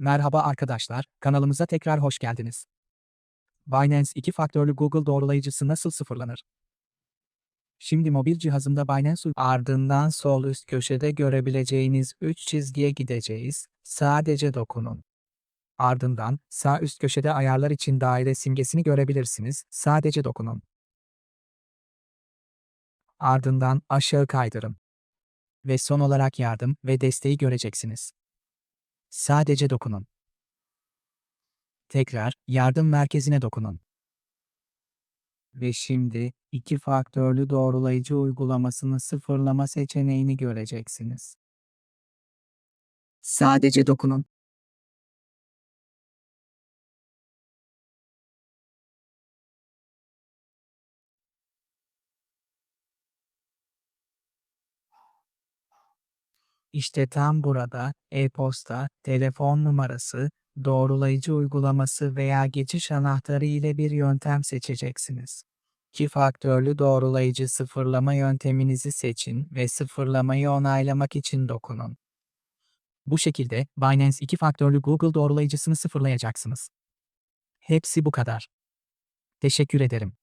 Merhaba arkadaşlar, kanalımıza tekrar hoş geldiniz. Binance iki faktörlü Google doğrulayıcısı nasıl sıfırlanır? Şimdi mobil cihazımda Binance ardından sol üst köşede görebileceğiniz 3 çizgiye gideceğiz. Sadece dokunun. Ardından sağ üst köşede ayarlar için daire simgesini görebilirsiniz. Sadece dokunun. Ardından aşağı kaydırın. Ve son olarak yardım ve desteği göreceksiniz. Sadece dokunun. Tekrar yardım merkezine dokunun. Ve şimdi iki faktörlü doğrulayıcı uygulamasını sıfırlama seçeneğini göreceksiniz. Sadece dokunun. İşte tam burada e-posta, telefon numarası, doğrulayıcı uygulaması veya geçiş anahtarı ile bir yöntem seçeceksiniz. İki faktörlü doğrulayıcı sıfırlama yönteminizi seçin ve sıfırlamayı onaylamak için dokunun. Bu şekilde Binance iki faktörlü Google doğrulayıcısını sıfırlayacaksınız. Hepsi bu kadar. Teşekkür ederim.